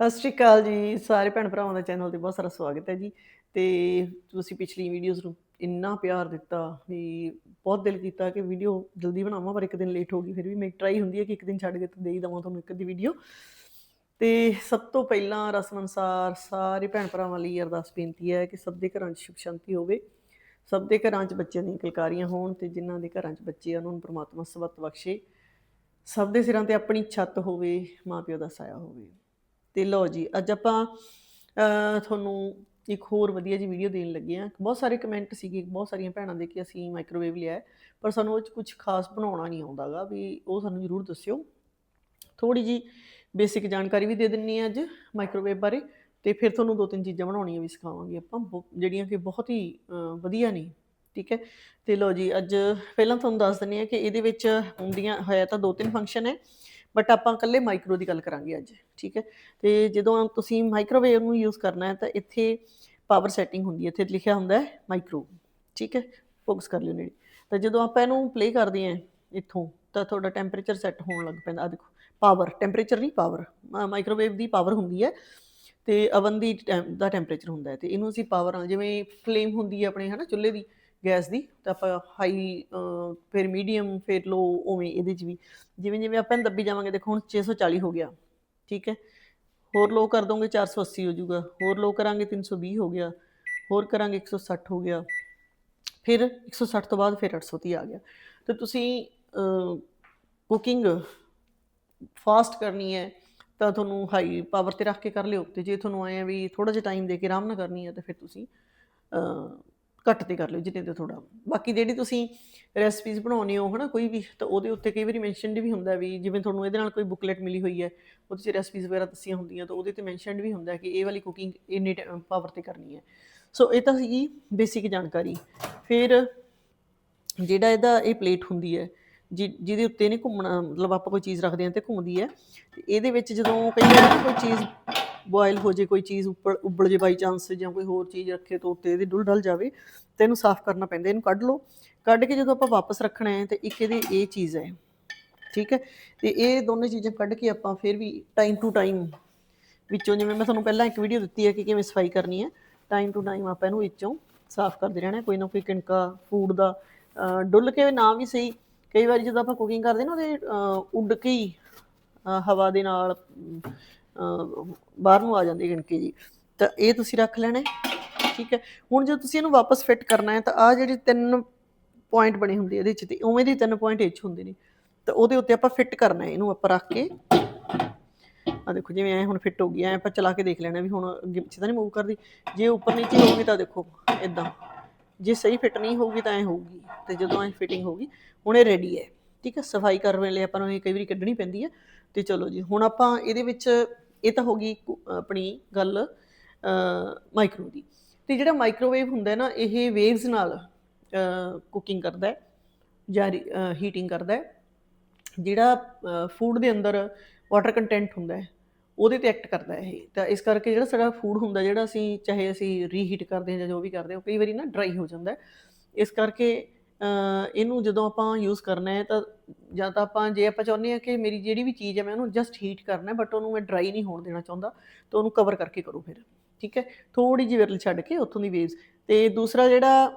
ਸਤਿ ਸ਼੍ਰੀ ਅਕਾਲ ਜੀ, ਸਾਰੇ ਭੈਣ ਭਰਾਵਾਂ ਦਾ ਚੈਨਲ ਤੇ ਬਹੁਤ ਸਾਰਾ ਸਵਾਗਤ ਹੈ ਜੀ। ਤੇ ਤੁਸੀਂ ਪਿਛਲੀ ਵੀਡੀਓਜ਼ ਨੂੰ ਇੰਨਾ ਪਿਆਰ ਦਿੱਤਾ ਵੀ ਬਹੁਤ ਦਿਲ ਕੀਤਾ ਕਿ ਵੀਡੀਓ ਜਲਦੀ ਬਣਾਵਾਂ, ਪਰ ਇੱਕ ਦਿਨ ਲੇਟ ਹੋ ਗਈ, ਫਿਰ ਵੀ ਮੇਰੀ ਟਰਾਈ ਹੁੰਦੀ ਹੈ ਕਿ ਇੱਕ ਦਿਨ ਛੱਡ ਕੇ ਤੇ ਦੇ ਹੀ ਦਵਾਂ ਤੁਹਾਨੂੰ ਇੱਕ ਅੱਧੀ ਵੀਡੀਓ ਤੇ ਸਭ ਤੋਂ ਪਹਿਲਾਂ ਰਸਮ ਅਨੁਸਾਰ ਸਾਰੇ ਭੈਣ ਭਰਾਵਾਂ ਲਈ ਅਰਦਾਸ ਬੇਨਤੀ ਹੈ ਕਿ ਸਭ ਦੇ ਘਰਾਂ 'ਚ ਸੁਖ ਸ਼ਾਂਤੀ ਹੋਵੇ। ਸਭ ਦੇ ਘਰਾਂ 'ਚ ਬੱਚਿਆਂ ਦੀਆਂ ਕਲਕਾਰੀਆਂ ਹੋਣ ਤੇ ਜਿਨ੍ਹਾਂ ਦੇ ਘਰਾਂ 'ਚ ਬੱਚੇ ਆ ਉਹਨਾਂ ਨੂੰ ਪ੍ਰਮਾਤਮਾ ਸਬਤ ਬਖਸ਼ੇ। ਸਭ ਦੇ ਸਿਰਾਂ ਤੇ ਆਪਣੀ ਛੱਤ ਹੋਵੇ ਮਾਪਿਓ ਦਾ ਸਾਇਆ ਹੋਵੇ। ਤੇ ਲਓ ਜੀ, ਅੱਜ ਆਪਾਂ ਤੁਹਾਨੂੰ ਇੱਕ ਹੋਰ ਵਧੀਆ ਜੀ ਵੀਡੀਓ ਦੇਣ ਲੱਗੇ ਆ ਬਹੁਤ ਸਾਰੇ ਕਮੈਂਟ ਸੀਗੇ, ਬਹੁਤ ਸਾਰੀਆਂ ਭੈਣਾਂ ਦੇ ਕਿ ਅਸੀਂ ਮਾਈਕ੍ਰੋਵੇਵ ਲਿਆ ਪਰ ਸਾਨੂੰ ਉਹ ਚ ਕੁਝ ਖਾਸ ਬਣਾਉਣਾ ਨਹੀਂ ਆਉਂਦਾਗਾ ਵੀ ਉਹ ਸਾਨੂੰ ਜ਼ਰੂਰ ਦੱਸਿਓ। ਥੋੜੀ ਜੀ ਬੇਸਿਕ ਜਾਣਕਾਰੀ ਵੀ ਦੇ ਦਿੰਨੀ ਆ ਅੱਜ ਮਾਈਕ੍ਰੋਵੇਵ ਬਾਰੇ, ਤੇ ਫਿਰ ਤੁਹਾਨੂੰ ਦੋ ਤਿੰਨ ਚੀਜ਼ਾਂ ਬਣਾਉਣੀਆਂ ਵੀ ਸਿਖਾਵਾਂਗੇ ਆਪਾਂ ਬਹੁ- ਜਿਹੜੀਆਂ ਕਿ ਬਹੁਤ ਹੀ ਵਧੀਆ ਨੇ, ਠੀਕ ਹੈ? ਤੇ ਲਓ ਜੀ, ਅੱਜ ਪਹਿਲਾਂ ਤੁਹਾਨੂੰ ਦੱਸ ਦਿੰਨੀ ਆ ਕਿ ਇਹਦੇ ਵਿੱਚ ਹੁੰਦੀਆਂ, ਹੋਇਆ ਤਾਂ ਦੋ ਤਿੰਨ ਫੰਕਸ਼ਨ ਹੈ ਬਟ ਆਪਾਂ ਇਕੱਲੇ ਮਾਈਕਰੋ ਦੀ ਗੱਲ ਕਰਾਂਗੇ ਅੱਜ, ਠੀਕ ਹੈ? ਤੇ ਜਦੋਂ ਤੁਸੀਂ ਮਾਈਕ੍ਰੋਵੇਵ ਨੂੰ ਯੂਜ਼ ਕਰਨਾ ਹੈ ਤਾਂ ਇੱਥੇ ਪਾਵਰ ਸੈਟਿੰਗ ਹੁੰਦੀ ਹੈ, ਇੱਥੇ ਲਿਖਿਆ ਹੁੰਦਾ ਹੈ ਮਾਈਕਰੋ ਠੀਕ ਹੈ? ਫੋਕਸ ਕਰ ਲਿਓ ਨੇੜੇ। ਤਾਂ ਜਦੋਂ ਆਪਾਂ ਇਹਨੂੰ ਪਲੇ ਕਰਦੇ ਹਾਂ ਇੱਥੋਂ, ਤਾਂ ਤੁਹਾਡਾ ਟੈਂਪਰੇਚਰ ਸੈੱਟ ਹੋਣ ਲੱਗ ਪੈਂਦਾ। ਆ ਦੇਖੋ ਪਾਵਰ ਟੈਂਪਰੇਚਰ ਨਹੀਂ ਪਾਵਰ ਮਾਈਕ੍ਰੋਵੇਵ ਦੀ ਪਾਵਰ ਹੁੰਦੀ ਹੈ ਤੇ ਅਵਨ ਦੀ ਟੈਂ- ਦਾ ਟੈਂਪਰੇਚਰ ਹੁੰਦਾ ਹੈ ਤੇ ਇਹਨੂੰ ਅਸੀਂ ਪਾਵਰ ਨਾਲ ਜਿਵੇਂ ਫਲੇਮ ਹੁੰਦੀ ਹੈ ਆਪਣੇ, ਹਨਾ, ਚੁੱਲ੍ਹੇ ਦੀ ਗੈਸ ਦੀ, ਤਾਂ ਆਪਾਂ ਹਾਈ ਫਿਰ ਮੀਡੀਅਮ ਫਿਰ ਲੋ ਉਵੇਂ ਇਹਦੇ 'ਚ ਵੀ। ਜਿਵੇਂ ਜਿਵੇਂ ਆਪਾਂ ਇਹਨੂੰ ਦੱਬੀ ਜਾਵਾਂਗੇ, ਦੇਖੋ ਹੁਣ 640 ਹੋ ਗਿਆ, ਠੀਕ ਹੈ? ਹੋਰ ਲੋ ਕਰ ਦੋਗੇ 480 ਹੋ ਜਾਊਗਾ। ਹੋਰ ਲੋ ਕਰਾਂਗੇ 320 ਹੋ ਗਿਆ। ਹੋਰ ਕਰਾਂਗੇ 160 ਹੋ ਗਿਆ। ਫਿਰ 160 ਤੋਂ ਬਾਅਦ ਫਿਰ 830 ਆ ਗਿਆ। ਤੇ ਤੁਸੀਂ ਕੁਕਿੰਗ ਫਾਸਟ ਕਰਨੀ ਹੈ, ਤਾਂ ਤੁਹਾਨੂੰ ਹਾਈ ਪਾਵਰ ਤੇ ਰੱਖ ਕੇ ਕਰ ਲਿਓ। ਤੇ ਜੇ ਤੁਹਾਨੂੰ ਆਏ ਆ ਵੀ ਥੋੜਾ ਜਿਹਾ ਟਾਈਮ ਦੇ ਕੇ ਆਰਾਮ ਨਾਲ ਕਰਨੀ ਹੈ, ਤਾਂ ਫਿਰ ਤੁਸੀਂ ਘੱਟ ਤੇ ਕਰ ਲਿਓ ਜਿੰਨੇ ਤੇ ਥੋੜਾ ਬਾਕੀ ਜਿਹੜੀ ਤੁਸੀਂ ਰੈਸਪੀਜ਼ ਬਣਾਉਣੀ ਹੋ, ਹਨਾ, ਕੋਈ ਵੀ, ਤਾਂ ਉਹਦੇ ਉੱਤੇ ਕਈ ਵਾਰੀ ਮੈਂਸ਼ਨਡ ਵੀ ਹੁੰਦਾ ਵੀ ਜਿਵੇਂ ਤੁਹਾਨੂੰ ਇਹਦੇ ਨਾਲ ਕੋਈ ਬੁਕਲੇਟ ਮਿਲੀ ਹੋਈ ਹੈ, ਉਹਦੇ 'ਚ ਰੈਸਪੀਜ਼ ਵਗੈਰਾ ਦੱਸੀਆਂ ਹੁੰਦੀਆਂ, ਤਾਂ ਉਹਦੇ ਤੇ ਮੈਂਸ਼ਨਡ ਵੀ ਹੁੰਦਾ ਕਿ ਇਹ ਵਾਲੀ ਕੁਕਿੰਗ ਇੰਨੇ ਪਾਵਰ ਤੇ ਕਰਨੀ ਹੈ। ਸੋ ਇਹ ਤਾਂ ਸੀਗੀ ਬੇਸਿਕ ਜਾਣਕਾਰੀ। ਫਿਰ ਜਿਹੜਾ ਇਹਦਾ ਇਹ ਪਲੇਟ ਹੁੰਦੀ ਹੈ, ਜਿ- ਜਿਹਦੇ ਉੱਤੇ ਨੇ ਘੁੰਮਣਾ, ਮਤਲਬ ਆਪਾਂ ਕੋਈ ਚੀਜ਼ ਰੱਖਦੇ ਹਾਂ ਤੇ ਘੁੰਮਦੀ ਹੈ, ਤੇ ਇਹਦੇ ਵਿੱਚ ਜਦੋਂ ਕਈ ਵਾਰ ਕੋਈ ਚੀਜ਼ ਬੋਇਲ ਹੋ ਜੇ ਕੋਈ ਚੀਜ਼ ਉੱਪਰ, ਉੱਬਲ ਜੇ ਬਾਈ ਚਾਂਸ ਜਾਂ ਕੋਈ ਹੋਰ ਚੀਜ਼ ਰੱਖੇ ਤਾਂ ਉੱਤੇ ਇਹਦੇ ਡੁੱਲ ਡਲ ਜਾਵੇ, ਤੇ ਇਹਨੂੰ ਸਾਫ਼ ਕਰਨਾ ਪੈਂਦਾ, ਇਹਨੂੰ ਕੱਢ ਲਓ। ਕੱਢ ਕੇ ਜਦੋਂ ਆਪਾਂ ਵਾਪਸ ਰੱਖਣਾ ਹੈ ਤੇ ਇੱਕ ਇਹਦੀ ਇਹ ਚੀਜ਼ ਹੈ, ਠੀਕ ਹੈ? ਤੇ ਇਹ ਦੋਨੇ ਚੀਜ਼ਾਂ ਕੱਢ ਕੇ ਆਪਾਂ ਫਿਰ ਵੀ ਟਾਈਮ ਟੂ ਟਾਈਮ ਵਿੱਚੋਂ, ਜਿਵੇਂ ਮੈਂ ਤੁਹਾਨੂੰ ਪਹਿਲਾਂ ਇੱਕ ਵੀਡੀਓ ਦਿੱਤੀ ਹੈ ਕਿ ਕਿਵੇਂ ਸਫ਼ਾਈ ਕਰਨੀ ਹੈ ਟਾਈਮ ਟੂ ਟਾਈਮ ਆਪਾਂ ਇਹਨੂੰ ਵਿੱਚੋਂ ਸਾਫ਼ ਕਰਦੇ ਰਹਿਣਾ ਕੋਈ ਨਾ ਕੋਈ ਕਿਣਕਾ, ਫੂਡ ਦਾ ਡੁੱਲ ਕੇ ਨਾ ਵੀ ਸਹੀ। ਕਈ ਵਾਰੀ ਜਦੋਂ ਆਪਾਂ ਕੁਕਿੰਗ ਕਰਦੇ ਨਾ, ਉਹਦੇ ਉੱਡ ਕੇ ਹੀ ਹਵਾ ਦੇ ਨਾਲ ਬਾਹਰ ਨੂੰ ਆ ਜਾਂਦੀ ਕਿਣਕੀ ਜੀ। ਤਾਂ ਇਹ ਤੁਸੀਂ ਰੱਖ ਲੈਣਾ ਠੀਕ ਹੈ। ਹੁਣ ਜੇ ਤੁਸੀਂ ਇਹਨੂੰ ਵਾਪਸ ਫਿੱਟ ਕਰਨਾ ਹੈ, ਤਾਂ ਆ ਜਿਹੜੇ ਤਿੰਨ ਪੁਆਇੰਟ ਬਣੇ ਹੁੰਦੇ ਇਹਦੇ ਚ ਤੇ ਉਵੇਂ ਦੇ ਤਿੰਨ ਪੁਆਇੰਟ ਇਹ ਹੁੰਦੇ ਨੇ ਤਾਂ ਉਹਦੇ ਉੱਤੇ ਆਪਾਂ ਫਿੱਟ ਕਰਨਾ ਹੈ, ਇਹਨੂੰ ਆਪਾਂ ਰੱਖ ਕੇ। ਆ ਦੇਖੋ, ਜਿਵੇਂ ਐ ਹੁਣ ਫਿੱਟ ਹੋ ਗਈ, ਐ ਆਪਾਂ ਚਲਾ ਕੇ ਦੇਖ ਲੈਣਾ ਵੀ ਹੁਣ ਅੱਗੇ ਪਿੱਛੇ ਤਾਂ ਨਹੀਂ ਮੂਵ ਕਰਦੀ। ਜੇ ਉੱਪਰ ਨੀਚੇ ਹੋਊਗੀ ਤਾਂ ਦੇਖੋ ਇਦਾਂ ਜੇ ਸਹੀ ਫਿੱਟ ਨਹੀਂ ਹੋਊਗੀ ਤਾਂ ਐ ਹੋਊਗੀ, ਤੇ ਜਦੋਂ ਐ ਫਿਟਿੰਗ ਹੋਊਗੀ, ਹੁਣ ਇਹ ਰੈਡੀ ਹੈ, ਠੀਕ ਹੈ। ਸਫ਼ਾਈ ਕਰਨ ਵੇਲੇ ਆਪਾਂ ਨੂੰ ਇਹ ਕਈ ਵਾਰੀ ਕੱਢਣੀ ਪੈਂਦੀ ਹੈ। ਤੇ ਚਲੋ ਜੀ, ਹੁਣ ਆਪਾਂ ਇਹਦੇ ਵਿੱਚ ਇਹ ਤਾਂ ਹੋ ਗਈ ਕੁ- ਆਪਣੀ ਗੱਲ ਮਾਈਕਰੋ ਦੀ। ਤੇ ਜਿਹੜਾ ਮਾਈਕਰੋਵੇਵ ਹੁੰਦਾ ਨਾ, ਇਹ ਵੇਵਸ ਨਾਲ ਕੁਕਿੰਗ ਕਰਦਾ ਹੈ, ਜਾਂ ਹੀਟਿੰਗ ਕਰਦਾ ਹੈ। ਜਿਹੜਾ ਫੂਡ ਦੇ ਅੰਦਰ ਵਾਟਰ ਕੰਟੈਂਟ ਹੁੰਦਾ ਹੈ, ਉਹਦੇ ਤੇ ਐਕਟ ਕਰਦਾ ਹੈ ਇਹ। ਤਾਂ ਇਸ ਕਰਕੇ ਜਿਹੜਾ ਸਾਡਾ ਫੂਡ ਹੁੰਦਾ, ਜਿਹੜਾ ਅਸੀਂ, ਚਾਹੇ ਅਸੀਂ ਰੀਹੀਟ ਕਰਦੇ ਹਾਂ ਜਾਂ ਜੋ ਵੀ ਕਰਦੇ ਹਾਂ, ਉਹ ਕਈ ਵਾਰੀ ਨਾ ਡਰਾਈ ਹੋ ਜਾਂਦਾ ਇਸ ਕਰਕੇ ਇਹਨੂੰ ਜਦੋਂ ਆਪਾਂ ਯੂਜ਼ ਕਰਨਾ ਹੈ ਤਾਂ ਜਾਂ ਤਾਂ ਆਪਾਂ ਜੇ ਆਪਾਂ ਚਾਹੁੰਦੇ ਹਾਂ ਕਿ ਮੇਰੀ ਜਿਹੜੀ ਵੀ ਚੀਜ਼ ਹੈ ਮੈਂ ਉਹਨੂੰ ਜਸਟ ਹੀਟ ਕਰਨਾ ਬਟ ਉਹਨੂੰ ਮੈਂ ਡਰਾਈ ਨਹੀਂ ਹੋਣ ਦੇਣਾ ਚਾਹੁੰਦਾ, ਤਾਂ ਉਹਨੂੰ ਕਵਰ ਕਰਕੇ ਕਰੋ ਫਿਰ, ਠੀਕ ਹੈ? ਥੋੜੀ ਜਿਹੀ ਵਿਰਲ ਛੱਡ ਕੇ ਉੱਥੋਂ ਦੀ ਵੇਵਸ ਤੇ ਦੂਸਰਾ ਜਿਹੜਾ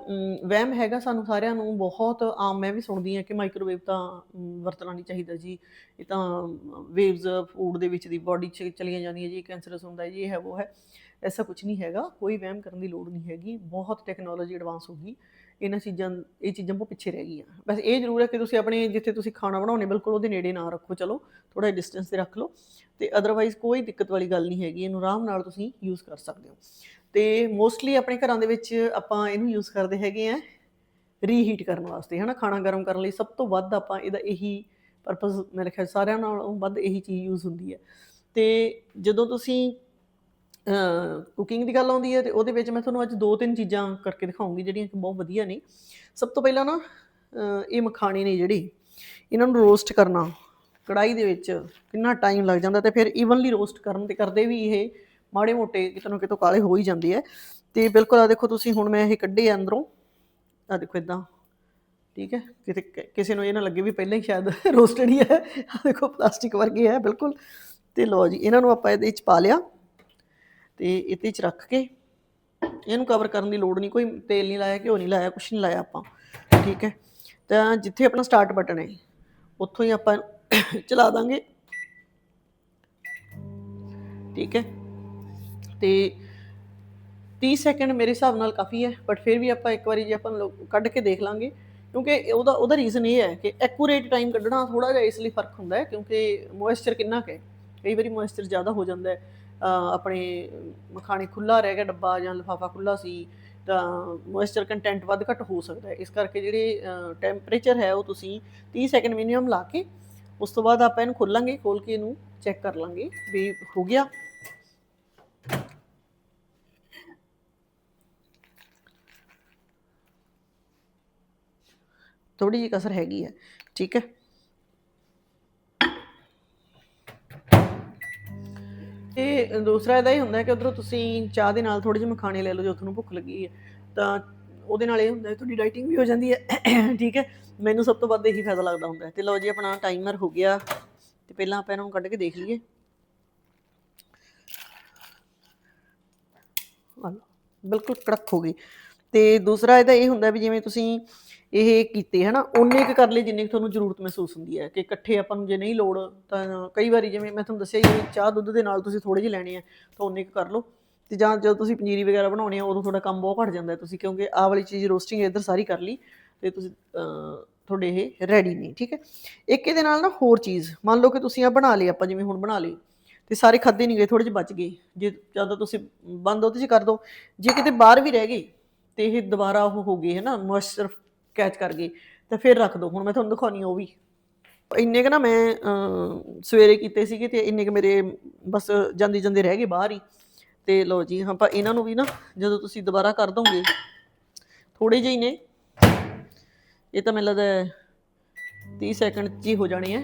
ਵਹਿਮ ਹੈਗਾ ਸਾਨੂੰ ਸਾਰਿਆਂ ਨੂੰ ਬਹੁਤ ਆਮ, ਮੈਂ ਵੀ ਸੁਣਦੀ ਹਾਂ ਕਿ ਮਾਈਕ੍ਰੋਵੇਵ ਤਾਂ ਵਰਤਣਾ ਨਹੀਂ ਚਾਹੀਦਾ ਜੀ। ਇਹ ਤਾਂ ਵੇਵਸ ਫੂਡ ਦੇ ਵਿੱਚ ਦੀ ਬਾਡੀ 'ਚ ਚਲੀਆਂ ਜਾਂਦੀਆਂ ਜੀ ਕੈਂਸਰਸ ਹੁੰਦਾ ਹੈ ਜੀ, ਇਹ ਹੈ, ਉਹ ਹੈ। ਐਸਾ ਕੁਝ ਨਹੀਂ ਹੈਗਾ, ਕੋਈ ਵਹਿਮ ਕਰਨ ਦੀ ਲੋੜ ਨਹੀਂ ਹੈਗੀ। ਬਹੁਤ ਟੈਕਨੋਲੋਜੀ ਐਡਵਾਂਸ ਹੋ ਗਈ। ਇਹਨਾਂ ਚੀਜ਼ਾਂ, ਇਹ ਚੀਜ਼ਾਂ ਬਹੁਤ ਪਿੱਛੇ ਰਹਿ ਗਈਆਂ। ਬਸ ਇਹ ਜ਼ਰੂਰ ਹੈ ਕਿ ਤੁਸੀਂ ਆਪਣੇ, ਜਿੱਥੇ ਤੁਸੀਂ ਖਾਣਾ ਬਣਾਉਣੇ ਬਿਲਕੁਲ ਉਹਦੇ ਨੇੜੇ ਨਾ ਰੱਖੋ, ਚਲੋ ਥੋੜਾ ਡਿਸਟੈਂਸ ਤੇ ਰੱਖ ਲਓ। ਤੇ ਅਦਰਵਾਈਜ਼ ਕੋਈ ਦਿੱਕਤ ਵਾਲੀ ਗੱਲ ਨਹੀਂ ਹੈਗੀ, ਇਹਨੂੰ ਆਰਾਮ ਨਾਲ ਤੁਸੀਂ ਯੂਜ਼ ਕਰ ਸਕਦੇ ਹੋ। ਤੇ ਮੋਸਟਲੀ ਆਪਣੇ ਘਰਾਂ ਦੇ ਵਿੱਚ ਆਪਾਂ ਇਹਨੂੰ ਯੂਜ਼ ਕਰਦੇ ਹੈਗੇ ਆ ਰੀਹੀਟ ਕਰਨ ਵਾਸਤੇ, ਹਨਾ? ਖਾਣਾ ਗਰਮ ਕਰਨ ਲਈ ਸਭ ਤੋਂ ਵੱਧ ਆਪਾਂ ਇਹਦਾ ਇਹੀ ਪਰਪਸ ਮੇਰੇ ਖਿਆਲ ਸਾਰਿਆਂ ਨਾਲੋਂ ਵੱਧ ਇਹੀ ਚੀਜ਼ ਯੂਜ਼ ਹੁੰਦੀ ਹੈ। ਤੇ ਜਦੋਂ ਤੁਸੀਂ ਕੁਕਿੰਗ ਦੀ ਗੱਲ ਆਉਂਦੀ ਹੈ ਤੇ ਉਹਦੇ ਵਿੱਚ ਮੈਂ ਤੁਹਾਨੂੰ ਅੱਜ ਦੋ ਤਿੰਨ ਚੀਜ਼ਾਂ ਕਰਕੇ ਦਿਖਾਉਂਗੀ ਜਿਹੜੀਆਂ ਕਿ ਬਹੁਤ ਵਧੀਆ ਨੇ। ਸਭ ਤੋਂ ਪਹਿਲਾਂ ਨਾ ਇਹ ਮਖਾਣੇ ਨੇ ਜਿਹੜੀ, ਇਹਨਾਂ ਨੂੰ ਰੋਸਟ ਕਰਨਾ। ਕੜਾਈ ਦੇ ਵਿੱਚ ਕਿੰਨਾ ਟਾਈਮ ਲੱਗ ਜਾਂਦਾ ਤੇ ਫਿਰ ਈਵਨਲੀ ਰੋਸਟ ਕਰਨ ਤੇ ਕਰਦੇ ਵੀ ਇਹ ਮਾੜੇ ਮੋਟੇ ਕਿਤੇ ਨਾ ਕਿਤੋਂ ਕਾਲੇ ਹੋ ਹੀ ਜਾਂਦੇ ਆ। ਤੇ ਬਿਲਕੁਲ ਆ ਦੇਖੋ ਤੁਸੀਂ ਹੁਣ ਮੈਂ ਇਹ ਕੱਢੇ ਆ ਅੰਦਰੋਂ। ਆ ਦੇਖੋ ਇਦਾਂ ਠੀਕ ਹੈ? ਕਿਤੇ ਕ- ਕਿਸੇ ਨੂੰ ਇਹ ਨਾ ਲੱਗੇ ਵੀ ਪਹਿਲਾਂ ਹੀ ਸ਼ਾਇਦ ਰੋਸਟਡ ਹੀ ਹੈ। ਆ ਦੇਖੋ ਪਲਾਸਟਿਕ ਵਰਗੇ ਹੈ ਬਿਲਕੁਲ। ਤੇ ਲਓ ਜੀ, ਇਹਨਾਂ ਨੂੰ ਆਪਾਂ ਇਹਦੇ ਵਿੱਚ ਪਾ ਲਿਆ। ਤੇ ਇਹਦੇ 'ਚ ਰੱਖ ਕੇ ਇਹਨੂੰ ਕਵਰ ਕਰਨ ਦੀ ਲੋੜ ਨਹੀਂ, ਕੋਈ ਤੇਲ ਨਹੀਂ ਲਾਇਆ, ਘਿਓ ਨਹੀਂ ਲਾਇਆ, ਕੁਛ ਨਹੀਂ ਲਾਇਆ ਆਪਾਂ, ਠੀਕ ਹੈ? ਤਾਂ ਜਿੱਥੇ ਆਪਣਾ ਸਟਾਰਟ ਬਟਨ ਹੈ, ਉੱਥੋਂ ਹੀ ਆਪਾਂ ਚਲਾ ਦਾਂਗੇ, ਠੀਕ ਹੈ? ਤੇ 30 ਸੈਕਿੰਡ ਮੇਰੇ ਹਿਸਾਬ ਨਾਲ ਕਾਫੀ ਹੈ ਬਟ ਫਿਰ ਵੀ ਆਪਾਂ ਇੱਕ ਵਾਰੀ ਜੇ ਆਪਾਂ ਕੱਢ ਕੇ ਦੇਖ ਲਾਂਗੇ, ਕਿਉਂਕਿ ਉਹਦਾ ਉਹਦਾ ਰੀਜ਼ਨ ਇਹ ਹੈ ਕਿ ਐਕੂਰੇਟ ਟਾਈਮ ਕੱਢਣਾ ਥੋੜਾ ਜਿਹਾ ਇਸ ਲਈ ਫ਼ਰਕ ਹੁੰਦਾ ਹੈ, ਕਿਉਂਕਿ ਮੋਇਸਚਰ ਕਿੰਨਾ ਕੁ ਹੈ, ਕਈ ਵਾਰੀ ਮੋਇਸਚਰ ਜ਼ਿਆਦਾ ਹੋ ਜਾਂਦਾ ਹੈ ਆਪਣੇ ਮਖਾਣੇ ਖੁੱਲਾ ਰਹਿ ਗਿਆ, ਡੱਬਾ ਜਾਂ ਲਿਫਾਫਾ ਖੁੱਲਾ ਸੀ, ਤਾਂ ਮੋਇਸਚਰ ਕੰਟੈਂਟ ਵੱਧ ਘੱਟ ਹੋ ਸਕਦਾ ਹੈ। ਇਸ ਕਰਕੇ ਜਿਹੜੇ ਟੈਂਪਰੇਚਰ ਹੈ ਉਹ ਤੁਸੀਂ 30 ਸੈਕਿੰਡ ਮਿਨੀਮਮ ਲਾ ਕੇ ਉਸ ਤੋਂ ਬਾਅਦ ਆਪਾਂ ਇਹਨੂੰ ਖੋਲਾਂਗੇ, ਖੋਲ ਕੇ ਇਹਨੂੰ ਚੈੱਕ ਕਰ ਲਾਂਗੇ ਵੀ ਹੋ ਗਿਆ। ਥੋੜੀ ਜਿਹੀ ਕਸਰ ਹੈਗੀ ਹੈ, ਠੀਕ ਹੈ। ਤੇ ਦੂਸਰਾ ਇਹਦਾ ਇਹ ਹੁੰਦਾ ਕਿ ਉਧਰੋਂ ਤੁਸੀਂ ਚਾਹ ਦੇ ਨਾਲ ਥੋੜੇ ਜਿਹੇ ਮਖਾਣੇ ਲੈ ਲਓ ਜੋ ਤੁਹਾਨੂੰ ਭੁੱਖ ਲੱਗੀ ਹੈ, ਤਾਂ ਉਹਦੇ ਨਾਲ ਇਹ ਹੁੰਦਾ ਹੈ ਤੁਹਾਡੀ ਡਾਈਟਿੰਗ ਵੀ ਹੋ ਜਾਂਦੀ ਹੈ, ਠੀਕ ਹੈ? ਮੈਨੂੰ ਸਭ ਤੋਂ ਵੱਧ ਇਹੀ ਫਾਇਦਾ ਲੱਗਦਾ ਹੁੰਦਾ ਤੇ ਲਓ ਜੀ, ਆਪਣਾ ਟਾਈਮਰ ਹੋ ਗਿਆ। ਤੇ ਪਹਿਲਾਂ ਆਪਾਂ ਇਹਨਾਂ ਨੂੰ ਕੱਢ ਕੇ ਦੇਖ ਲਈਏ। ਬਿਲਕੁਲ ਕੜਕ ਹੋ ਗਈ। ਤੇ ਦੂਸਰਾ ਇਹਦਾ ਇਹ ਹੁੰਦਾ ਵੀ ਜਿਵੇਂ ਤੁਸੀਂ ਇਹ ਕੀਤੇ, ਹਨਾ? ਉਹਨੇ ਕੁ ਕਰ ਲਈ ਜਿੰਨੇ ਕੁ ਤੁਹਾਨੂੰ ਜ਼ਰੂਰਤ ਮਹਿਸੂਸ ਹੁੰਦੀ ਹੈ ਕਿ ਇਕੱਠੇ ਆਪਾਂ ਨੂੰ ਜੇ ਨਹੀਂ ਲੋੜ ਤਾਂ ਕਈ ਵਾਰੀ ਜਿਵੇਂ ਮੈਂ ਤੁਹਾਨੂੰ ਦੱਸਿਆ ਜੀ ਚਾਹ ਦੁੱਧ ਦੇ ਨਾਲ ਤੁਸੀਂ ਥੋੜੇ ਜਿਹੇ ਲੈਣੇ ਆ, ਤਾਂ ਉਹਨੇ ਕੁ ਕਰ ਲਓ। ਤੇ ਜਾਂ ਜਦੋਂ ਤੁਸੀਂ ਪਨੀਰੀ ਵਗੈਰਾ ਬਣਾਉਣੀ ਆ, ਉਦੋਂ ਤੁਹਾਡਾ ਕੰਮ ਬਹੁਤ ਘਟ ਜਾਂਦਾ ਤੁਸੀਂ, ਕਿਉਂਕਿ ਆਹ ਵਾਲੀ ਚੀਜ਼ ਰੋਸਟਿੰਗ ਇੱਧਰ ਸਾਰੀ ਕਰ ਲਈ ਤੇ ਤੁਸੀਂ ਤੁਹਾਡੇ ਇਹ ਰੈਡੀ ਨੇ, ਠੀਕ ਹੈ? ਇੱਕ ਇਹਦੇ ਨਾਲ ਨਾ ਹੋਰ ਚੀਜ਼, ਮੰਨ ਲਓ ਕਿ ਤੁਸੀਂ ਆ ਬਣਾ ਲਈ ਆਪਾਂ ਜਿਵੇਂ ਹੁਣ ਬਣਾ ਲਈ ਤੇ ਸਾਰੇ ਖਾਦੇ ਨਹੀਂ ਗਏ ਥੋੜੇ ਜਿਹੇ ਬਚ ਗਏ, ਜੇ ਜਦੋਂ ਤੁਸੀਂ ਬੰਦ ਉਹਦੇ 'ਚ ਕਰ ਦੋ, ਜੇ ਕਿਤੇ ਬਾਹਰ ਵੀ ਰਹਿ ਗਏ ਤੇ ਇਹ ਦੁਬਾਰਾ ਉਹ ਹੋ ਗਏ ਹੈ ਨਾ ਮੋਇਸਚਰ ਕੈਚ ਕਰ ਗਈ, ਤਾਂ ਫਿਰ ਰੱਖ ਦੋ, ਹੁਣ ਮੈਂ ਤੁਹਾਨੂੰ ਦਿਖਾਉਣੀ ਉਹ ਵੀ। ਇੰਨੇ ਕ ਨਾ ਮੈਂ ਸਵੇਰੇ ਕੀਤੇ ਸੀਗੇ ਤੇ ਇੰਨੇ ਕ ਮੇਰੇ ਬਸ ਜਾਂਦੀ ਜਾਂਦੇ ਰਹਿ ਗਏ ਬਾਹਰ ਹੀ। ਤੇ ਲਓ ਜੀ ਆਪਾਂ ਇਹਨਾਂ ਨੂੰ ਵੀ ਨਾ ਜਦੋਂ ਤੁਸੀਂ ਦੁਬਾਰਾ ਕਰ ਦੋਗੇ ਥੋੜੇ ਜਿਹੇ ਨੇ। ਇਹ ਤਾਂ ਮੈਨੂੰ ਲੱਗਦਾ ਹੈ 30 ਸੈਕਿੰਡ 'ਚ ਹੀ ਹੋ ਜਾਣੇ ਆ,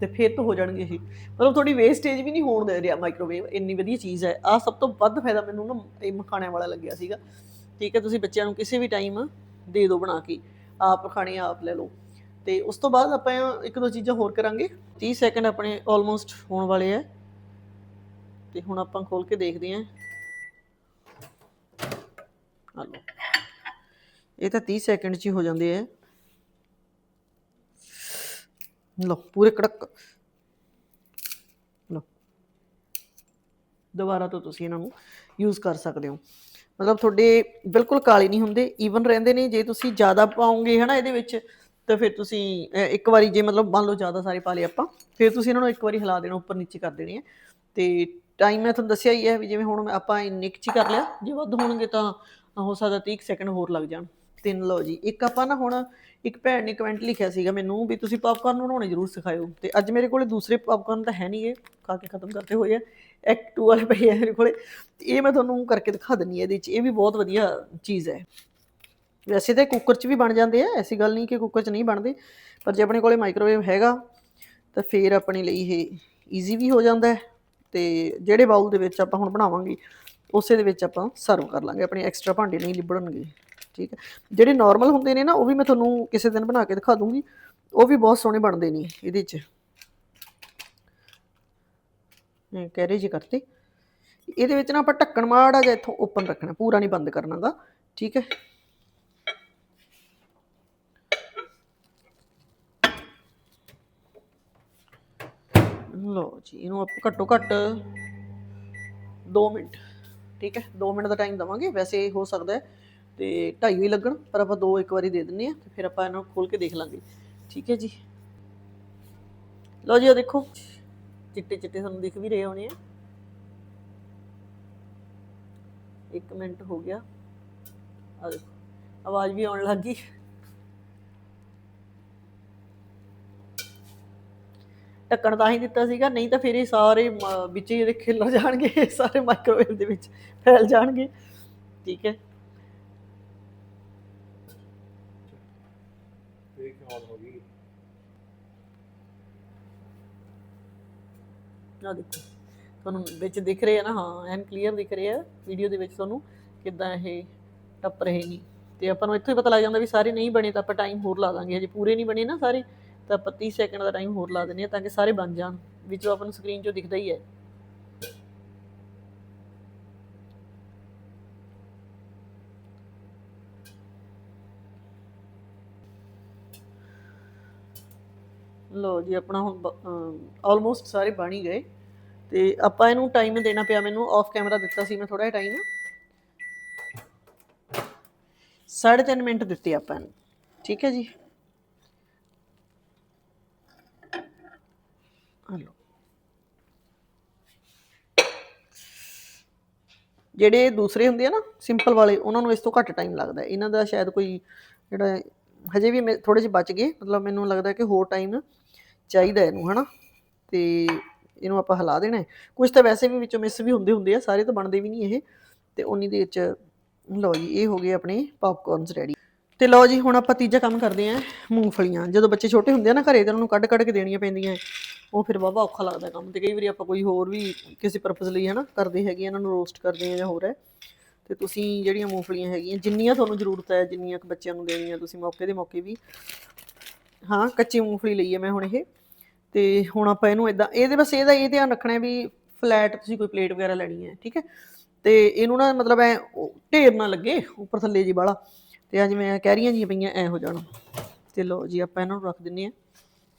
ਤੇ ਫਿਰ ਤੋਂ ਹੋ ਜਾਣਗੇ ਇਹ। ਮਤਲਬ ਥੋੜੀ ਵੇਸਟੇਜ ਵੀ ਨਹੀਂ ਹੋਣ ਦੇ ਰਿਹਾ ਮਾਈਕ੍ਰੋਵੇਵ ਇੰਨੀ ਵਧੀਆ ਚੀਜ਼ ਹੈ। ਆ ਸਭ ਤੋਂ ਵੱਧ ਫਾਇਦਾ ਮੈਨੂੰ ਨਾ ਇਹ ਮਖਾਣਿਆਂ ਵਾਲਾ ਲੱਗਿਆ ਸੀਗਾ। ਠੀਕ ਹੈ, ਤੁਸੀਂ ਬੱਚਿਆਂ ਨੂੰ ਕਿਸੇ ਵੀ ਟਾਈਮ ਦੇ ਦਿਓ ਬਣਾ ਕੇ। ਆਪ ਖਾਣੇ ਆਪ ਲੈ ਲਓ। ਤੇ ਉਸ ਤੋਂ ਬਾਅਦ ਆਪਾਂ ਇੱਕ ਦੋ ਚੀਜ਼ਾਂ ਹੋਰ ਕਰਾਂਗੇ। 30 ਸੈਕਿੰਡ ਆਪਣੇ ਆਲਮੋਸਟ ਹੋਣ ਵਾਲੇ ਆ। ਤੇ ਹੁਣ ਆਪਾਂ ਖੋਲ ਕੇ ਦੇਖਦੇ ਹਾਂ ਆ ਲਓ। ਇਹ ਤਾਂ 30 ਸੈਕਿੰਡ 'ਚ ਹੀ ਹੋ ਜਾਂਦੇ ਆ। ਲਓ, ਪੂਰੇ ਕੜਕ। ਲਓ। ਦੁਬਾਰਾ ਤੋਂ ਤੁਸੀਂ ਇਹਨਾਂ ਨੂੰ ਯੂਜ਼ ਕਰ ਸਕਦੇ ਹੋ। ਮਤਲਬ ਤੁਹਾਡੇ ਬਿਲਕੁਲ ਕਾਲੇ ਨਹੀਂ ਹੁੰਦੇ ਈਵਨ ਰਹਿੰਦੇ ਨੇ ਜੇ ਤੁਸੀਂ ਜ਼ਿਆਦਾ ਪਾਓਗੇ ਹਨਾ ਇਹਦੇ ਵਿੱਚ ਤਾਂ ਫਿਰ ਤੁਸੀਂ ਅਹ, ਇੱਕ ਵਾਰੀ ਜੇ ਮਤਲਬ ਮੰਨ ਲਓ ਜ਼ਿਆਦਾ ਸਾਰੇ ਪਾ ਲਏ ਆਪਾਂ ਫਿਰ ਤੁਸੀਂ ਇਹਨਾਂ ਨੂੰ ਇੱਕ ਵਾਰੀ ਹਿਲਾ ਦੇਣਾ ਉੱਪਰ ਨੀਚੇ ਕਰ ਦੇਣੇ ਹੈ ਤੇ ਟਾਈਮ ਮੈਂ ਤੁਹਾਨੂੰ ਦੱਸਿਆ ਹੀ ਹੈ ਵੀ ਜਿਵੇਂ ਹੁਣ ਆਪਾਂ ਇੰਨੇ ਕੁ 'ਚ ਹੀ ਕਰ ਲਿਆ ਜੇ ਵੱਧ ਹੋਣਗੇ ਤਾਂ ਹੋ ਸਕਦਾ 30 ਸੈਕਿੰਡ ਹੋਰ ਲੱਗ ਜਾਣ। ਤਿੰਨ, ਲਓ ਜੀ। ਇੱਕ ਆਪਾਂ ਨਾ ਹੁਣ ਇੱਕ ਭੈਣ ਨੇ ਕਮੈਂਟ ਲਿਖਿਆ ਸੀਗਾ ਮੈਨੂੰ ਵੀ ਤੁਸੀਂ ਪਾਪਕਾਰਨ ਬਣਾਉਣੇ ਜ਼ਰੂਰ ਸਿਖਾਇਓ। ਤੇ ਅੱਜ ਮੇਰੇ ਕੋਲੇ ਦੂਸਰੇ ਪਾਪਕਾਰਨ ਤਾਂ ਹੈ ਨਹੀਂਗੇ ਖਾ ਕੇ ਖਤਮ ਕਰਤੇ ਹੋਏ ਆ। ਐਕਟ ਟੂ ਵਾਲੇ ਪਏ ਆ ਮੇਰੇ ਕੋਲੇ। ਇਹ ਮੈਂ ਤੁਹਾਨੂੰ ਕਰਕੇ ਦਿਖਾ ਦਿੰਨੀ ਆ ਇਹਦੇ ਵਿੱਚ ਇਹ ਵੀ ਬਹੁਤ ਵਧੀਆ ਚੀਜ਼ ਹੈ। ਵੈਸੇ ਤਾਂ ਕੁੱਕਰ 'ਚ ਵੀ ਬਣ ਜਾਂਦੇ ਆ, ਐਸੀ ਗੱਲ ਨਹੀਂ ਕਿ ਕੁੱਕਰ 'ਚ ਨਹੀਂ ਬਣਦੇ। ਪਰ ਜੇ ਆਪਣੇ ਕੋਲੇ ਮਾਈਕ੍ਰੋਵੇਵ ਹੈਗਾ, ਤਾਂ ਫਿਰ ਆਪਣੇ ਲਈ ਇਹ ਈਜ਼ੀ ਵੀ ਹੋ ਜਾਂਦਾ ਹੈ। ਤੇ ਜਿਹੜੇ ਬਾਉਲ ਦੇ ਵਿੱਚ ਆਪਾਂ ਹੁਣ ਬਣਾਵਾਂਗੇ, ਉਸੇ ਦੇ ਵਿੱਚ ਆਪਾਂ ਸਰਵ ਕਰ ਲਾਂਗੇ। ਆਪਣੇ ਐਕਸਟਰਾ ਭਾਂਡੇ ਨਹੀਂ ਲਿਬੜਨਗੇ। ਠੀਕ ਹੈ। ਜਿਹੜੇ ਨਾਰਮਲ ਹੁੰਦੇ ਨੇ ਨਾ, ਉਹ ਵੀ ਮੈਂ ਤੁਹਾਨੂੰ ਕਿਸੇ ਦਿਨ ਬਣਾ ਕੇ ਦਿਖਾ ਦੂੰਗੀ। ਉਹ ਵੀ ਬਹੁਤ ਸੋਹਣੇ ਬਣਦੇ ਨੇ ਇਹਦੇ 'ਚ। ਇਹ ਕੈਰੇ ਜੀ ਕਰਤੇ। ਇਹਦੇ ਵਿੱਚ ਨਾ ਆਪਾਂ ਢੱਕਣ ਮਾੜਾ ਜਿਹਾ ਇੱਥੋਂ ਓਪਨ ਰੱਖਣਾ, ਪੂਰਾ ਨਹੀਂ ਬੰਦ ਕਰਨਾ ਦਾ, ਠੀਕ ਹੈ। ਲਓ ਜੀ, ਇਹਨੂੰ ਆਪਾਂ ਘੱਟੋ ਘੱਟ 2 ਮਿੰਟ, ਠੀਕ ਹੈ। 2 ਮਿੰਟ ਦਾ ਟਾਈਮ ਦਵਾਂਗੇ, ਵੈਸੇ ਹੋ ਸਕਦਾ ਹੈ। ਤੇ 2.5 ਵੀ ਲੱਗਣ, ਪਰ ਆਪਾਂ ਦੋ ਇੱਕ ਵਾਰੀ ਦੇ ਦਿੰਨੇ ਆ ਤੇ ਫਿਰ ਆਪਾਂ ਇਹਨਾਂ ਨੂੰ ਖੋਲ ਕੇ ਦੇਖ ਲਾਂਗੇ। ਠੀਕ ਹੈ ਜੀ? ਲਓ ਜੀ ਉਹ ਦੇਖੋ। ਚਿੱਟੇ ਚਿੱਟੇ ਤੁਹਾਨੂੰ ਦਿਖ ਵੀ ਰਹੇ ਹੋਣੇ ਆ। ਇੱਕ ਮਿੰਟ ਹੋ ਗਿਆ। ਆ ਦੇਖੋ, ਆਵਾਜ਼ ਵੀ ਆਉਣ ਲੱਗ ਗਈ। ਢੱਕਣ ਤਾਂ ਹੀ ਦਿੱਤਾ ਸੀਗਾ, ਨਹੀਂ ਤਾਂ ਫਿਰ ਇਹ ਸਾਰੇ ਵਿੱਚ ਹੀ ਇਹਦੇ ਖਿਲਰ ਜਾਣਗੇ ਸਾਰੇ ਮਾਈਕ੍ਰੋਵੇਵ ਦੇ ਵਿੱਚ ਫੈਲ ਜਾਣਗੇ। ਠੀਕ ਹੈ ਦੇਖ ਆਨ ਹੋ ਗਈ ਆ ਦੇਖੋ। ਤੁਹਾਨੂੰ ਵਿੱਚ ਦਿਖ ਰਹੇ ਨਾ, ਹਾਂ, ਐਨ ਕਲੀਅਰ ਦਿਖ ਰਹੇ ਵੀਡੀਓ ਦੇ ਵਿੱਚ ਤੁਹਾਨੂੰ ਕਿੱਦਾਂ ਇਹ ਟੱਪ ਰਹੇ ਨੇ। ਤੇ ਆਪਾਂ ਨੂੰ ਇੱਥੋਂ ਹੀ ਪਤਾ ਲੱਗ ਜਾਂਦਾ ਵੀ ਸਾਰੇ ਨਹੀਂ ਬਣੇ ਤਾਂ ਆਪਾਂ ਟਾਈਮ ਹੋਰ ਲਾ ਦਾਂਗੇ। ਹਜੇ ਪੂਰੇ ਨਹੀਂ ਬਣੇ ਨਾ ਸਾਰੇ, ਤਾਂ ਆਪਾਂ 30 ਸੈਕਿੰਡ ਦਾ ਟਾਈਮ ਹੋਰ ਲਾ ਦਿੰਦੇ ਆ ਤਾਂ ਕਿ ਸਾਰੇ ਬਣ ਜਾਣ। ਵਿੱਚੋਂ ਆਪਾਂ ਨੂੰ ਸਕਰੀਨ 'ਚੋਂ ਦਿਖਦਾ ਹੀ ਹੈ। ਲੋ ਜੀ, ਆਪਣਾ ਹੁਣ ਆਲਮੋਸਟ ਸਾਰੇ ਬਣ ਹੀ ਗਏ। ਤੇ ਆਪਾਂ ਇਹਨੂੰ ਟਾਈਮ ਦੇਣਾ ਪਿਆ, ਮੈਨੂੰ ਆਫ ਕੈਮਰਾ ਦਿੱਤਾ ਸੀ ਮੈਂ ਥੋੜਾ ਜਿਹਾ ਟਾਈਮ ਸਾਢੇ ਤਿੰਨ ਮਿੰਟ ਦਿੱਤੇ ਆਪਾਂ ਨੂੰ ਠੀਕ ਹੈ ਜੀ? ਹਲੋ ਜਿਹੜੇ ਦੂਸਰੇ ਹੁੰਦੇ ਆ ਨਾ ਸਿੰਪਲ ਵਾਲੇ, ਉਹਨਾਂ ਨੂੰ ਇਸ ਤੋਂ ਘੱਟ ਟਾਈਮ ਲੱਗਦਾ ਇਹਨਾਂ ਦਾ ਸ਼ਾਇਦ ਕੋਈ ਜਿਹੜਾ ਹਜੇ ਵੀ ਥੋੜੇ ਜਿਹੇ ਬਚ ਗਏ, ਮਤਲਬ ਮੈਨੂੰ ਲੱਗਦਾ ਕਿ ਹੋਰ ਟਾਈਮ ਚਾਹੀਦਾ ਇਹਨੂੰ, ਹਨਾ? ਤੇ ਇਹਨੂੰ ਆਪਾਂ ਹਿਲਾ ਦੇਣਾ ਹੈ। ਕੁਝ ਤਾਂ ਵੈਸੇ ਵੀ ਵਿੱਚੋਂ ਮਿਸ ਵੀ ਹੁੰਦੇ ਹੁੰਦੇ ਆ ਸਾਰੇ ਤਾਂ ਬਣਦੇ ਵੀ ਨਹੀਂ ਇਹ। ਤੇ ਉਨੀ ਦੇ ਵਿੱਚ ਲਓ ਜੀ ਇਹ ਹੋ ਗਏ ਆਪਣੇ ਪੌਪਕਾਰਨਸ ਰੈਡੀ ਤੇ ਲਓ ਜੀ ਹੁਣ ਆਪਾਂ ਤੀਜਾ ਕੰਮ ਕਰਦੇ ਆਂ ਮੂੰਗਫਲੀਆਂ। ਜਦੋਂ ਬੱਚੇ ਛੋਟੇ ਹੁੰਦੇ ਆ ਨਾ ਘਰੇ ਤੇ ਉਹਨਾਂ ਨੂੰ ਕੱਢ ਕੱਢ ਕੇ ਦੇਣੀਆਂ ਪੈਂਦੀਆਂ ਉਹ ਫਿਰ ਬਾਬਾ ਔਖਾ ਲੱਗਦਾ ਕੰਮ ਤੇ। ਕਈ ਵਾਰੀ ਆਪਾਂ ਕੋਈ ਹੋਰ ਵੀ ਕਿਸੇ ਪਰਪਸ ਲਈ ਹਨਾ ਕਰਦੇ ਹੈਗੇ ਆ, ਇਹਨਾਂ ਨੂੰ ਰੋਸਟ ਕਰਦੇ ਆ ਜਾਂ ਹੋਰ ਹੈ। ਤੇ ਤੁਸੀਂ ਜਿਹੜੀਆਂ ਮੂੰਗਫਲੀਆਂ ਹੈਗੀਆਂ ਜਿੰਨੀਆਂ ਤੁਹਾਨੂੰ ਜ਼ਰੂਰਤ ਹੈ ਜਿੰਨੀਆਂ ਬੱਚਿਆਂ ਨੂੰ ਦੇਣੀਆਂ ਤੁਸੀਂ ਮੌਕੇ ਦੇ ਮੌਕੇ ਵੀ। ਹਾਂ ਕੱਚੀ ਮੂੰਗਫਲੀ ਲਈ ਹੈ ਮੈਂ ਹੁਣ ਇਹ। ਤੇ ਹੁਣ ਆਪਾਂ ਇਹਨੂੰ ਇਦਾਂ ਇਹਦੇ ਬਸ ਇਹਦਾ ਇਹ ਧਿਆਨ ਰੱਖਣਾ ਵੀ ਫਲੈਟ ਤੁਸੀਂ ਕੋਈ ਪਲੇਟ ਵਗੈਰਾ ਲੈਣੀ ਹੈ, ਠੀਕ ਹੈ? ਤੇ ਇਹਨੂੰ ਨਾ ਮਤਲਬ ਐ ਢੇਰ ਨਾ ਲੱਗੇ, ਉੱਪਰ ਥੱਲੇ ਜੀ ਵਾਲਾ। ਤੇ ਆ ਜਿਵੇਂ ਕਹਿਰੀਆਂ ਜੀ ਪਈਆਂ, ਐ ਹੋ ਜਾਣਾ। ਤੇ ਲੋ ਜੀ, ਆਪਾਂ ਇਹਨਾਂ ਨੂੰ ਰੱਖ ਦਿੰਨੇ ਆ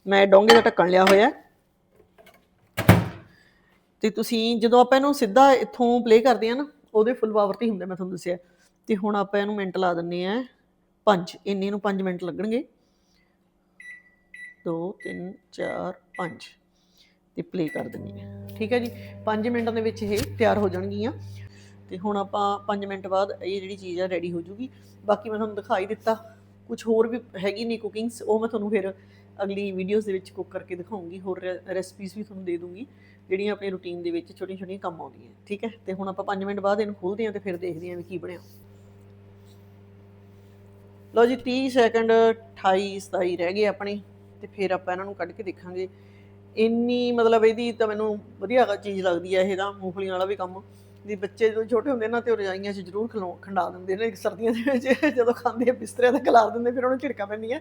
ਮੈਂ ਡੋਂਗੇ ਦਾ ਢੱਕਣ ਲਿਆ ਹੋਇਆ ਹੈ। ਤੇ ਤੁਸੀਂ ਜਦੋਂ ਆਪਾਂ ਇਹਨੂੰ ਸਿੱਧਾ ਇੱਥੋਂ ਪਲੇ ਕਰਦੇ ਆ ਨਾ, ਉਹਦੇ ਫੁੱਲ ਪਾਵਰ ਤੇ ਹੀ ਹੁੰਦਾ, ਮੈਂ ਤੁਹਾਨੂੰ ਦੱਸਿਆ। ਤੇ ਹੁਣ ਆਪਾਂ ਇਹਨੂੰ ਮਿੰਟ ਲਾ ਦਿੰਨੇ ਆ 5 ਇੰਨੇ ਨੂੰ 5 ਮਿੰਟ ਲੱਗਣਗੇ। 2 3 4 5 ਤੇ ਪਲੇ ਕਰ ਦਿੰਨੀ ਆ ਠੀਕ ਹੈ ਜੀ? 5 ਮਿੰਟਾਂ ਦੇ ਵਿੱਚ ਇਹ ਤਿਆਰ ਹੋ ਜਾਣਗੀਆਂ। ਤੇ ਹੁਣ ਆਪਾਂ 5 ਮਿੰਟ ਬਾਅਦ ਇਹ ਜਿਹੜੀ ਚੀਜ਼ ਆ ਰੈਡੀ ਹੋ ਜੂਗੀ। ਬਾਕੀ ਮੈਂ ਤੁਹਾਨੂੰ ਦਿਖਾਈ ਦਿੱਤਾ। ਕੁਝ ਹੋਰ ਵੀ ਹੈਗੀ ਨਹੀਂ ਕੁਕਿੰਗਸ ਉਹ ਮੈਂ ਤੁਹਾਨੂੰ ਫਿਰ ਅਗਲੀ ਵੀਡੀਓਜ਼ ਦੇ ਵਿੱਚ ਕੁੱਕ ਕਰਕੇ ਦਿਖਾਉਂਗੀ। ਹੋਰ ਰੈਸਪੀਜ਼ ਵੀ ਤੁਹਾਨੂੰ ਦੇ ਦੂੰਗੀ। ਜਿਹੜੀਆਂ ਆਪਣੀ ਰੁਟੀਨ ਦੇ ਵਿੱਚ ਛੋਟੀਆਂ ਛੋਟੀਆਂ ਕੰਮ ਆਉਂਦੀਆਂ। ਠੀਕ ਹੈ? ਤੇ ਹੁਣ ਆਪਾਂ 5 ਮਿੰਟ ਬਾਅਦ ਇਹਨੂੰ ਖੋਲਦੇ ਹਾਂ ਤੇ ਫਿਰ ਦੇਖਦੇ ਹਾਂ ਵੀ ਕੀ ਬਣਿਆ। ਲਓ ਜੀ 30 ਸੈਕਿੰਡ 28 27 ਰਹਿ ਗਏ ਆਪਣੇ। ਤੇ ਫਿਰ ਆਪਾਂ ਇਹਨਾਂ ਨੂੰ ਕੱਢ ਕੇ ਦੇਖਾਂਗੇ। ਇੰਨੀ ਮਤਲਬ ਇਹਦੀ ਤਾਂ ਮੈਨੂੰ ਵਧੀਆ ਚੀਜ਼ ਲੱਗਦੀ ਹੈ ਇਹ ਤਾਂ, ਮੂੰਗਫਲੀਆਂ ਵਾਲਾ ਵੀ ਕੰਮ। ਵੀ ਬੱਚੇ ਜਦੋਂ ਛੋਟੇ ਹੁੰਦੇ ਨਾ ਤੇ ਉਹ ਰਜਾਈਆਂ 'ਚ ਜ਼ਰੂਰ ਖਿਲਾਉ ਖੰਡਾ ਦਿੰਦੇ ਨੇ ਸਰਦੀਆਂ ਦੇ ਵਿੱਚ ਜਦੋਂ ਖਾਂਦੇ ਆ ਬਿਸਤਰੇ ਤੇ ਖਿਲਾਰ ਦਿੰਦੇ, ਫਿਰ ਉਹਨੂੰ ਝਿੜਕਾਂ ਪੈਂਦੀਆਂ।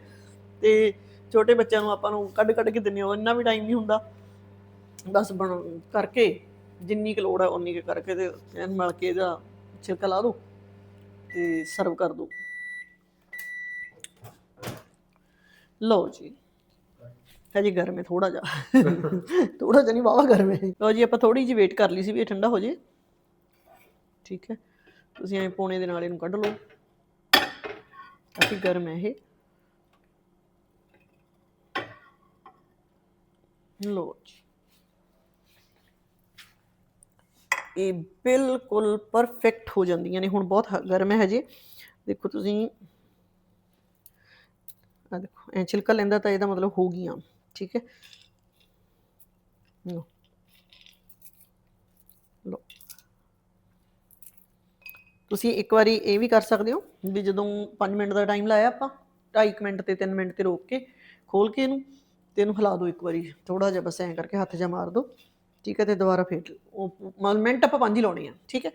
ਤੇ ਛੋਟੇ ਬੱਚਿਆਂ ਨੂੰ ਆਪਾਂ ਨੂੰ ਕੱਢ ਕੱਢ ਕੇ ਦਿੰਦੇ ਹੋ ਇੰਨਾ ਵੀ ਟਾਈਮ ਨਹੀਂ ਹੁੰਦਾ। ਬਸ ਬਣ, ਕਰਕੇ ਜਿੰਨੀ ਕੁ ਲੋੜ ਹੈ ਉਨੀ ਕੁ ਕਰਕੇ ਤੇ ਐਨ ਮਲ ਕੇ ਇਹਦਾ ਛਿਲਕਾ ਲਾ ਦਿਓ ਤੇ ਸਰਵ ਕਰ ਦਿਓ ਲਓ ਜੀ। ਹਜੇ ਗਰਮ ਹੈ ਥੋੜਾ ਜਿਹਾ। ਥੋੜਾ ਜਿਹਾ ਨਹੀਂ ਬਾਵਾ ਗਰਮ ਹੈ ਲਓ ਜੀ, ਆਪਾਂ ਥੋੜੀ ਜਿਹੀ ਵੇਟ ਕਰ ਲਈ ਸੀ ਵੀ ਇਹ ਠੰਡਾ ਹੋ ਜੇ। ਠੀਕ ਹੈ। ਤੁਸੀਂ ਐਂ ਪੋਣੇ ਦੇ ਨਾਲ ਇਹਨੂੰ ਕੱਢ ਲਓ। ਕਾਫੀ ਗਰਮ ਹੈ ਇਹ। ਲਓ ਜੀ। ਇਹ ਬਿਲਕੁਲ ਪਰਫੈਕਟ ਹੋ ਜਾਂਦੀਆਂ ਨੇ। ਹੁਣ ਬਹੁਤ ਗਰਮ ਹੈ ਹਜੇ। ਦੇਖੋ ਤੁਸੀਂ ਆ ਦੇਖੋ ਐ ਛਿਲਕਾ ਲੈਂਦਾ ਤਾਂ ਇਹਦਾ ਮਤਲਬ ਹੋ ਗਈਆਂ, ਠੀਕ ਹੈ। ਲਓ। ਲਓ। ਤੁਸੀਂ ਇੱਕ ਵਾਰੀ ਇਹ ਵੀ ਕਰ ਸਕਦੇ ਹੋ ਵੀ ਜਦੋਂ 5 ਮਿੰਟ ਦਾ ਟਾਈਮ ਲਾਇਆ ਆਪਾਂ 2.5 ਮਿੰਟ ਤੇ 3 ਮਿੰਟ ਤੇ ਰੋਕ ਕੇ ਖੋਲ ਕੇ ਇਹਨੂੰ ਤੇ ਇਹਨੂੰ ਹਿਲਾ ਦਿਓ ਇੱਕ ਵਾਰੀ ਥੋੜਾ ਜਿਹਾ ਬਸ ਐਂ ਕਰਕੇ ਹੱਥ ਜਾ ਮਾਰ ਦਿਓ, ਠੀਕ ਹੈ, ਤੇ ਦੁਬਾਰਾ ਫੇਰ ਉਹ ਮਿੰਟ ਆਪਾਂ ਪੰਜ ਹੀ ਲਾਉਣੇ ਆ, ਠੀਕ ਹੈ।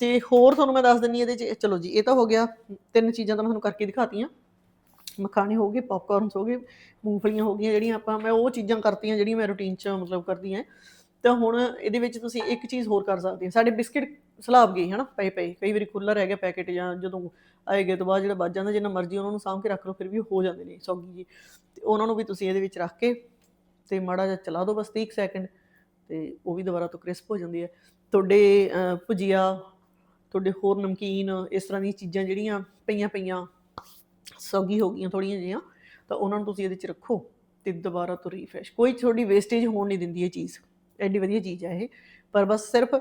ਤੇ ਹੋਰ ਤੁਹਾਨੂੰ ਮੈਂ ਦੱਸ ਦਿੰਨੀ ਇਹਦੇ ਚ, ਚਲੋ ਜੀ, ਇਹ ਤਾਂ ਹੋ ਗਿਆ, ਤਿੰਨ ਚੀਜ਼ਾਂ ਤਾਂ ਮੈਂ ਤੁਹਾਨੂੰ ਕਰਕੇ ਦਿਖਾਤੀਆਂ। ਮਖਾਣੇ ਹੋ ਗਏ ਪੌਪਕਾਰਨਸ ਹੋ ਗਏ, ਮੂੰਗਫਲੀਆਂ ਹੋ ਗਈਆਂ ਜਿਹੜੀਆਂ ਆਪਾਂ, ਮੈਂ ਉਹ ਚੀਜ਼ਾਂ ਕਰਤੀਆਂ ਜਿਹੜੀਆਂ ਮੈਂ ਰੂਟੀਨ 'ਚ ਮਤਲਬ ਕਰਦੀ ਹਾਂ। ਤਾਂ ਹੁਣ ਇਹਦੇ ਵਿੱਚ ਤੁਸੀਂ ਇੱਕ ਚੀਜ਼ ਹੋਰ ਕਰ ਸਕਦੇ ਹੋ। ਸਾਡੇ ਬਿਸਕਿਟ ਸਲਾਬ ਗਏ, ਹਨਾ, ਪਏ ਪਏ। ਕਈ ਵਾਰੀ ਖੁੱਲਾ ਰਹਿ ਗਿਆ ਪੈਕੇਟ ਜਾਂ ਜਦੋਂ ਆਏਗੇ ਤੋਂ ਬਾਅਦ ਜਿਹੜਾ ਵੱਜ ਜਾਂਦਾ, ਜਿੰਨਾ ਮਰਜ਼ੀ ਉਹਨਾਂ ਨੂੰ ਸਾਂਭ ਕੇ ਰੱਖ ਲਓ, ਫਿਰ ਵੀ ਹੋ ਜਾਂਦੇ ਨੇ ਸੌਗੀ ਜੀ। ਤੇ ਉਹਨਾਂ ਨੂੰ ਵੀ ਤੁਸੀਂ ਇਹਦੇ ਵਿੱਚ ਰੱਖ ਕੇ ਤੇ ਮਾੜਾ ਜਿਹਾ ਚਲਾ ਦਿਓ ਬਸ 30 ਸੈਕਿੰਡ ਤੇ ਉਹ ਵੀ ਦੁਬਾਰਾ ਤੋਂ ਕ੍ਰਿਸਪ ਹੋ ਜਾਂਦੀ ਹੈ। ਤੁਹਾਡੇ ਭੁਜੀਆ, ਤੁਹਾਡੇ ਹੋਰ ਨਮਕੀਨ, ਇਸ ਤਰ੍ਹਾਂ ਦੀਆਂ ਚੀਜ਼ਾਂ ਜਿਹੜੀਆਂ ਪਈਆਂ ਪਈਆਂ ਸੌਗੀ ਹੋ ਗਈਆਂ ਥੋੜੀਆਂ ਜਿਹੀਆਂ, ਤਾਂ ਉਹਨਾਂ ਨੂੰ ਤੁਸੀਂ ਇਹਦੇ ਚ ਰੱਖੋ ਤੇ ਦੁਬਾਰਾ ਤੋਂ ਰੀਫਰੈਸ਼ ਕੋਈ ਥੋੜੀ ਵੇਸਟੇਜ ਹੋਣ ਨਹੀਂ ਦਿੰਦੀ ਇਹ ਚੀਜ਼। ਐਡੀ ਵਧੀਆ ਚੀਜ਼ ਹੈ ਇਹ। ਪਰ ਬਸ ਸਿਰਫ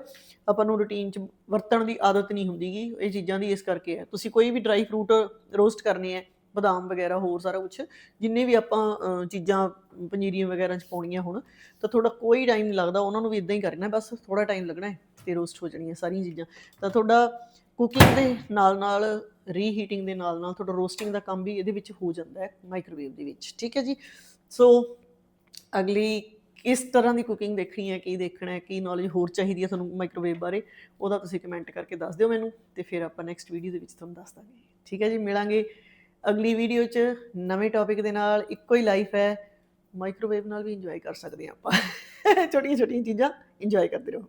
ਆਪਾਂ ਨੂੰ ਰੂਟੀਨ ਚ ਵਰਤਣ ਦੀ ਆਦਤ ਨਹੀਂ ਹੁੰਦੀਗੀ ਇਹ ਚੀਜ਼ਾਂ ਦੀ ਇਸ ਕਰਕੇ ਹੈ ਤੁਸੀਂ ਕੋਈ ਵੀ ਡਰਾਈ ਫਰੂਟ ਰੋਸਟ ਕਰਨੇ ਹੈ ਬਦਾਮ ਵਗੈਰਾ, ਹੋਰ ਸਾਰਾ ਕੁਝ ਜਿੰਨੇ ਵੀ ਆਪਾਂ ਚੀਜ਼ਾਂ ਪਨੀਰੀਆਂ ਵਗੈਰਾ ਚ ਪਾਉਣੀਆਂ ਹੁਣ, ਤਾਂ ਥੋੜਾ ਕੋਈ ਟਾਈਮ ਨਹੀਂ ਲੱਗਦਾ, ਉਹਨਾਂ ਨੂੰ ਵੀ ਇਦਾਂ ਹੀ ਕਰਨਾ, ਬਸ ਥੋੜਾ ਟਾਈਮ ਲੱਗਣਾ ਹੈ ਤੇ ਰੋਸਟ ਹੋ ਜਾਣੀਆਂ ਸਾਰੀਆਂ ਚੀਜ਼ਾਂ। ਤਾਂ ਤੁਹਾਡਾ ਕੁਕਿੰਗ ਦੇ ਨਾਲ ਨਾਲ ਰੀਹੀਟਿੰਗ ਦੇ ਨਾਲ ਨਾਲ ਤੁਹਾਡਾ ਰੋਸਟਿੰਗ ਦਾ ਕੰਮ ਵੀ ਇਹਦੇ ਵਿੱਚ ਹੋ ਜਾਂਦਾ ਹੈ ਮਾਈਕ੍ਰੋਵੇਵ ਦੇ ਵਿੱਚ, ਠੀਕ ਹੈ ਜੀ? ਸੋ ਅਗਲੀ ਕਿਸ ਤਰ੍ਹਾਂ ਦੀ ਕੁਕਿੰਗ ਦੇਖਣੀ ਹੈ, ਕੀ ਦੇਖਣਾ ਹੈ, ਕੀ ਨੌਲੇਜ ਹੋਰ ਚਾਹੀਦੀ ਹੈ ਤੁਹਾਨੂੰ ਮਾਈਕ੍ਰੋਵੇਵ ਬਾਰੇ, ਉਹਦਾ ਤੁਸੀਂ ਕਮੈਂਟ ਕਰਕੇ ਦੱਸ ਦਿਓ ਮੈਨੂੰ ਤੇ ਫਿਰ ਆਪਾਂ ਨੈਕਸਟ ਵੀਡੀਓ ਦੇ ਵਿੱਚ ਤੁਹਾਨੂੰ ਦੱਸ ਦਾਂਗੇ, ਠੀਕ ਹੈ ਜੀ? ਮਿਲਾਂਗੇ ਅਗਲੀ ਵੀਡੀਓ 'ਚ ਨਵੇਂ ਟੌਪਿਕ ਦੇ ਨਾਲ, ਇੱਕੋ ਹੀ ਲਾਈਫ ਹੈ ਮਾਈਕ੍ਰੋਵੇਵ ਨਾਲ ਵੀ ਇੰਜੋਏ ਕਰ ਸਕਦੇ ਹਾਂ ਆਪਾਂ। ਛੋਟੀਆਂ ਛੋਟੀਆਂ ਚੀਜ਼ਾਂ ਇੰਜੋਏ ਕਰਦੇ ਰਹੋ।